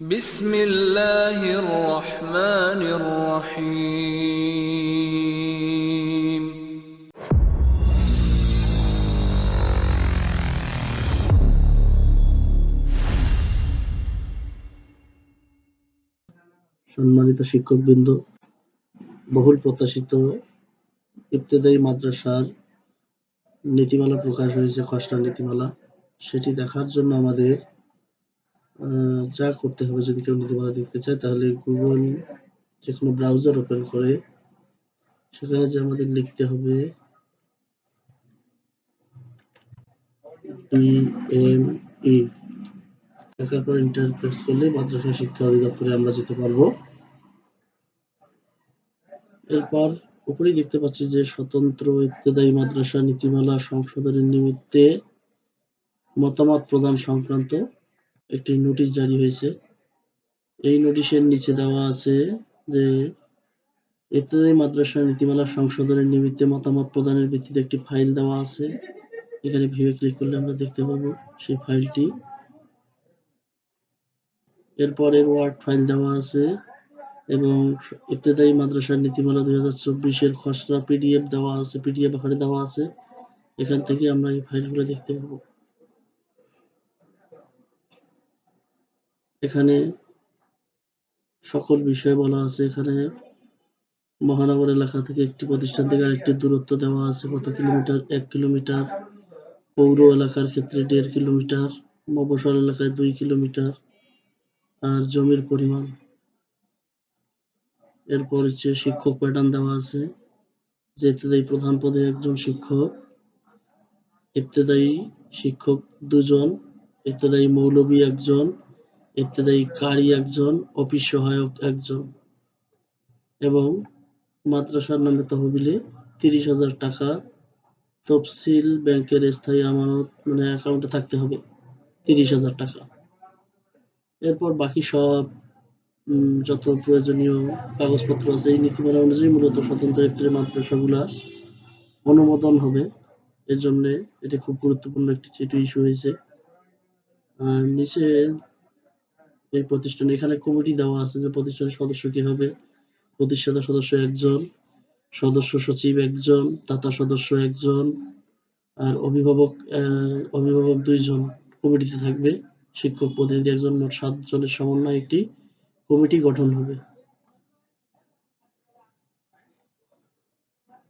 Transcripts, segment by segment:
بسم الله الرحمن الرحيم সম্মানিত শিক্ষকবৃন্দ বহুল প্রত্যাশিত ইবতেদায়ী মাদ্রাসার নীতিমালা প্রকাশ হয়েছে খসড়া নীতিমালা সেটি দেখার জন্য আমাদের আহ, যা করতে হবে যদি কেউ নীতিমালা দেখতে চায়, তাহলে গুগল যে কোনো ব্রাউজার ওপেন করে, সেখানে যে আমাদের লিখতে হবে ডিএমই লেখার পর ইন্টার প্রেস করলে মাদ্রাসা শিক্ষা অধিদপ্তরে আমরা যেতে পারব। এরপর উপরেই দেখতে পাচ্ছি যে স্বতন্ত্র ইবতেদায়ী মাদ্রাসা নীতিমালা সংশোধনের নিমিত্তে মতামত প্রদান সংক্রান্ত একটি নোটিশ জারি হয়েছে। এই নোটিশের নিচে দেওয়া আছে যে, ইবতেদায়ী মাদ্রাসা নীতিমালা সংশোধনের নিমিত্তে মতামত প্রদানের ভিত্তিতে একটি ফাইল দেওয়া আছে। এখানে ভিউয়ে ক্লিক করলে আমরা দেখতে পাবো সেই ফাইলটি। এরপরের ওয়ার্ড ফাইল দেওয়া আছে এবং ইবতেদায়ী মাদ্রাসার নীতিমালা দুই হাজার চব্বিশের খসড়া পিডিএফ দেওয়া আছে পিডিএফ আকারে দেওয়া আছে। এখান থেকে আমরা এই ফাইলগুলো দেখতে পাবো। এখানে সকল বিষয় বলা আছে। এখানে মহানগর এলাকা থেকে একটি প্রতিষ্ঠান থেকে আরেকটি দূরত্ব দেওয়া আছে। কত কিলোমিটার? এক কিলোমিটার। পৌর এলাকার ক্ষেত্রে দেড় কিলোমিটার। মফস্বল এলাকায় দুই কিলোমিটার। আর জমির পরিমাণ। এরপর হচ্ছে শিক্ষক প্যাটার্ন দেওয়া আছে। যে ইবতেদায়ী প্রধান পদে একজন শিক্ষক। ইবতেদায়ী শিক্ষক দুজন। ইবতেদায়ী মৌলবী একজন। ইবতেদায়ী কারি একজন অফিস সহায়ক একজন এবং মাদ্রাসার নামে তহবিলে তিরিশ হাজার টাকা তফসিল ব্যাংকের স্থায়ী আমানত মানে অ্যাকাউন্টে থাকতে হবে, তিরিশ হাজার টাকা। এরপর বাকি সব যত প্রয়োজনীয় কাগজপত্র আছে, এই নীতিমালা অনুযায়ী মূলত স্বতন্ত্র ইফতারি মাদ্রাসাগুলা অনুমোদন হবে। এর জন্য এটি খুব গুরুত্বপূর্ণ একটি চিঠি ইস্যু হয়েছে। নিচে এই প্রতিষ্ঠান এখানে কমিটি দেওয়া আছে যে প্রতিষ্ঠানের সদস্য কি হবে? প্রতিষ্ঠাতা সদস্য একজন সদস্য সচিব একজন দাতা সদস্য একজন আর অভিভাবক অভিভাবক দুইজন কমিটিতে থাকবে। শিক্ষক প্রতিনিধি একজন মোট সাত জনের সমন্বয়ে একটি কমিটি গঠন হবে।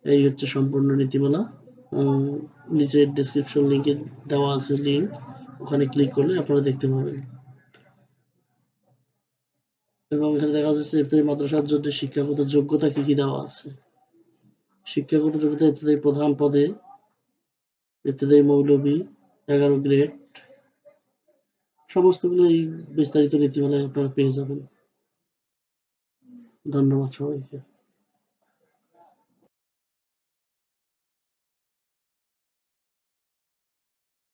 এই হচ্ছে সম্পূর্ণ নীতিমালা। উম, নিচে ডেসক্রিপশন লিঙ্কে দেওয়া আছে লিঙ্ক ওখানে ক্লিক করলে আপনারা দেখতে পাবেন। এবং এখানে দেখা যাচ্ছে ইফতারি মাদ্রাসার জন্য শিক্ষাগত যোগ্যতা কি কি দেওয়া আছে? শিক্ষাগত যোগ্যতা ইফতারি প্রধান পদে ইফতারি মৌলবী, এগারো গ্রেড, সমস্তগুলো এই বিস্তারিত নীতিমালায় আপনারা পেয়ে যাবেন। ধন্যবাদ সবাইকে।